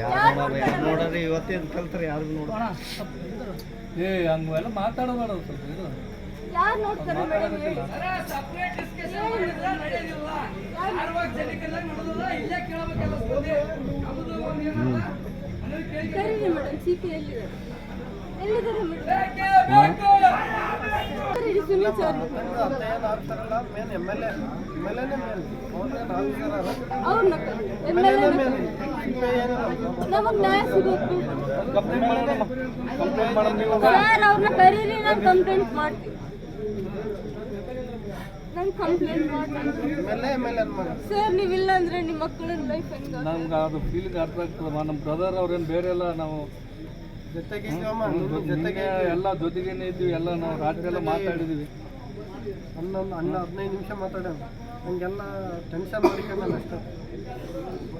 ಯಾರು ನೋಡೋರು ಯಾರು ಇವತ್ತೇನು ಕಲ್ತ್ರಿ ಯಾರಿಗೂ ನೋಡೋಣ ಏ ಹಂಗೆಲ್ಲ ಮಾತಾಡಬೇಡ ಸ್ವಲ್ಪ ಇದು. ಯಾರು ಕರೀರಿ ಸುನೀಲ್ ಸರ್. ಅವ್ರನ್ನ ಎಂ ಎಲ್ ನಮಗೆ ನ್ಯಾಯ ಸಿಗುತ್ತೆ ಕಂಪ್ಲೇಂಟ್ ಮಾಡೋಣ ಕಂಪ್ಲೇಂಟ್ ಮಾಡೋಣ ನೀವು. ಸರ್ ಅವ್ರನ್ನ ಕರೀರಿ ನಾನು ಕಂಪ್ಲೇಂಟ್ ಮಾಡ್ತೀನಿ. ನಾನು ಕಂಪ್ಲೇಂಟ್ ಮಾಡ್ತೀನಿ. ಸರ್ ನೀವಿಲ್ಲ ಅಂದ್ರೆ ನಿಮ್ಮ ಮಕ್ಕಳ ಲೈಫ್ ಹೆಂಗ ನಮ್ಗೆ ಅದು ಫೀಲಿಂಗ್ ಅರ್ಥ ಆಗ್ತದಮ್ಮ ನಮ್ಮ ಬ್ರದರ್ ಅವ್ರೇನು ಬೇರೆ ಎಲ್ಲ ನಾವು ಜೊತೆಗೆ ಎಲ್ಲ ಜೊತೆಗೇನೆ ಇದ್ವಿ ಎಲ್ಲ ನಾವು ರಾತ್ರಿ ಎಲ್ಲ ಮಾತಾಡಿದ್ವಿ. ಹನ್ನೊಂದು ಹನ್ನ ಹದಿನೈದು ನಿಮಿಷ ಮಾತಾಡೋಣ. ಹಂಗೆಲ್ಲ ಟೆನ್ಷನ್ ಮಾಡ್ಕೊಂಡಲ್ಲ ಅಷ್ಟೇ.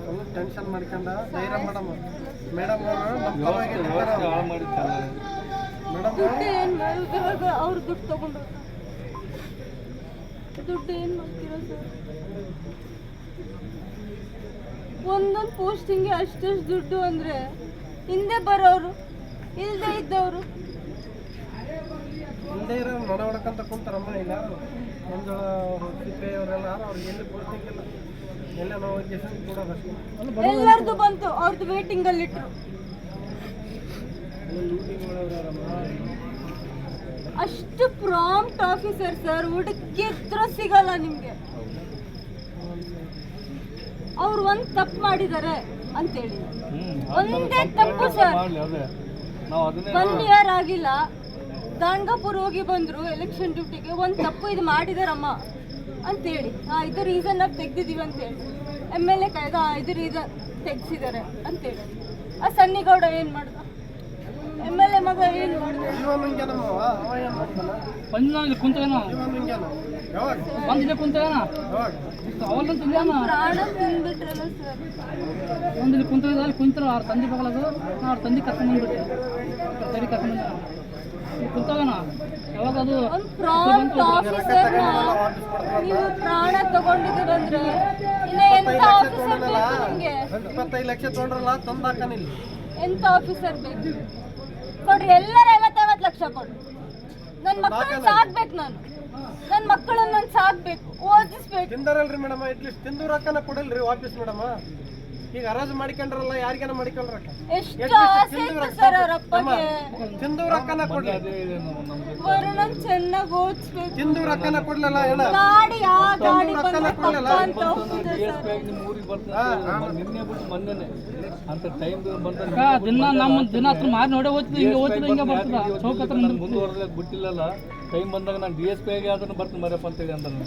ಅವನು ಟೆನ್ಷನ್ ಮಾಡ್ಕೊಂಡ ಧೈರ್ಯ ಮೇಡಮ್ ಮೇಡಮ್ ಅವರು ನಮ್ಮ ಮಾಡಿತ್ತಲ್ಲ ಮೇಡಮ್ ದುಡ್ಡು ಏನು ಮಾಡೋದು ಇವಾಗ ಅವ್ರು ದುಡ್ಡು ತಗೊಂಡ್ರು. ದುಡ್ಡು ಏನು ಮಾಡ್ತೀರ ಸರ್ ಒಂದೊಂದು ಪೋಸ್ಟಿಂಗ್ಗೆ ಅಷ್ಟಷ್ಟು ದುಡ್ಡು ಅಂದ್ರೆ ಹಿಂದೆ ಬರೋರು ಇಲ್ಲದೆ ಇದ್ದವರು. ನಡ ಹೊಡ್ಕೊಂತ ಕುಂತಾರಮ್ಮ ಇಲ್ಲ. ಮಂಜುಳ ಅವರು ಸಿಪ್ಪೆ ಅವರೆಲ್ಲ ಅವ್ರಿಗೆ ಎಲ್ಲಿ ಕೊಡ್ತಿಕ್ಕಿಲ್ಲ ಎಲ್ಲ ನಾವು ಗೆಸ್ಟ್ ಕೊಡೋದಷ್ಟೇ ಎಲ್ಲರದು ಬಂತು ಅವ್ರದ್ದು ವೇಟಿಂಗ್ ಅಲ್ಲಿ ಇಟ್ರು. ಅಷ್ಟು ಪ್ರಾಂಪ್ಟ್ ಆಫೀಸರ್ ಸರ್ ಹುಡುಕಿದ್ರ ಸಿಗಲ್ಲ ನಿಮ್ಗೆ. ಅವ್ರು ಒಂದ್ ತಪ್ಪು ಮಾಡಿದ್ದಾರೆ ಅಂತೇಳಿ. ಒಂದೇ ತಪ್ಪು ಸರ್ ಒನ್ ಇಯರ್ ಆಗಿಲ್ಲ. ಗಾಣಗಾಪುರ್ ಹೋಗಿ ಬಂದ್ರು ಎಲೆಕ್ಷನ್ ಡ್ಯೂಟಿಗೆ ಒಂದು ತಪ್ಪು ಇದು ಮಾಡಿದಾರಮ್ಮ ಅಂತೇಳಿ. ಆ, ಇದು ರೀಸನ್ ನಾವು ತೆಗ್ದಿದೀವಿ ಅಂತೇಳಿ. ಎಂ ಎಲ್ ಎ ಕಾಯ್ದ ಇದು ರೀಸನ್ ತೆಗ್ಸಿದ್ದಾರೆ ಅಂತೇಳಿ. ಆ ಸನ್ನಿಗೌಡ ಏನು ಮಾಡ್ದ? ಎಂ ಎಲ್ ಎ ಮಗ ಏನ್ ಪ್ರಾಣ ತಿಂದ್ಬಿಟ್ರಲ್ಲ ಸರ್ ಒಂದಿನ ಕುಂತ ಅಲ್ಲಿ ಕುಂತರು ಅವ್ರ ತಂದೆ ಬಗಲದು ಅವ್ರ ತಂದೆ ಕರ್ಕೊಂಡ್ಬಂದ್ಬಿಟ್ಟೆ ಸರಿ ಕರ್ಕೊಂಡ್ಬಂದ ಕುಂತಾಗ ಒಂದ್ ಪ್ರಾಂಪ್ಟ್ ಆಫೀಸರ್ ನೀವು ಪ್ರಾಣ ತಗೊಂಡಿದ್ದೀರಂದ್ರೆ ಇನ್ನ ಎಂತ ಆಫೀಸರ್ ಬೇಕು ನಿಮ್ಗೆ? ಇಪ್ಪತ್ತೈದು ಲಕ್ಷ ತೊಗೊಂಡ್ರಲ್ಲ ತಂದಾಕನಿಲ್ಲ. ಎಂತ ಆಫೀಸರ್ ಬೇಕು? ಕೊಡ್ರಿ ಎಲ್ಲರ ಐವತ್ತೈವತ್ತು ಲಕ್ಷ ಕೊಡ್ರಿ. ನನ್ನ ಮಕ್ಕಳನ್ನ ಸಾಕ್ಬೇಕು ನಾನು. ನನ್ನ ಮಕ್ಕಳನ್ನ ನಾನು ಸಾಕ್ಬೇಕು. ಓದಿಸ್ಬೇಕು. ತಿಂದಾರಲ್ರಿ ಮೇಡಮ್ ಅಟ್ಲೀಸ್ಟ್ ತಿಂದು ರೊಕ್ಕನ ಕೊಡಲ್ರಿ ವಾಪಸ್ ಮೇಡಮ್. ಈಗ ಹರಾಜು ಮಾಡಿಕೊಂಡ್ರಲ್ಲ ಯಾರಿಗೇನ ಮಾಡಿಕೊಂಡ್ರಕ್ಕ ಎಷ್ಟು ಆಸೆ ಇತ್ತು ಸರ್ ಅವ್ರ ಅಪ್ಪಗೆ. ತಿಂದು ರೊಕ್ಕನ ಕೊಡ್ಲಿ ವರುಣನ್ ಚೆನ್ನಾಗಿ ಓದಿಸ್ಬೇಕು. ತಿಂದು ರೊಕ್ಕನ ಕೊಡ್ಲಲ್ಲ ಹೇಳ ಗಾಡಿ ಆ ಗಾಡಿ ಬಂದ್ರೆ ತಪ್ಪ ಅಂತ ಹೋಗ್ತಿದೆ ಸರ್. ಪಿ ನಿಮ್ಮ ಊರಿಗೆ ಬರ್ತಾರೆ ನಿನ್ನೆ ಬಿಟ್ಟು ಮೊನ್ನೆನೆ. ಅಂತ ಟೈಮ್ ಬಂದ ದಿನ ನಮ್ಮ ದಿನ ಹತ್ರ ಮಾರಿ ನೋಡೇ ಹೋಗ್ತದೆ ಹಿಂಗೆ ಹೋಗ್ತದೆ ಹಿಂಗೆ ಬರ್ತದ ಚೌಕ ಹತ್ರ ಮುಂದುವರೆದಕ್ಕೆ ಬಿಟ್ಟಿಲ್ಲಲ್ಲ? ಟೈಮ್ ಬಂದಾಗ ನಾನು ಡಿ ಎಸ್ ಪಿ ಆಗಿ ಅದನ್ನು ಬರ್ತೀನಿ ಮರಪ್ಪ ಅಂತ ಇದ್ರೆ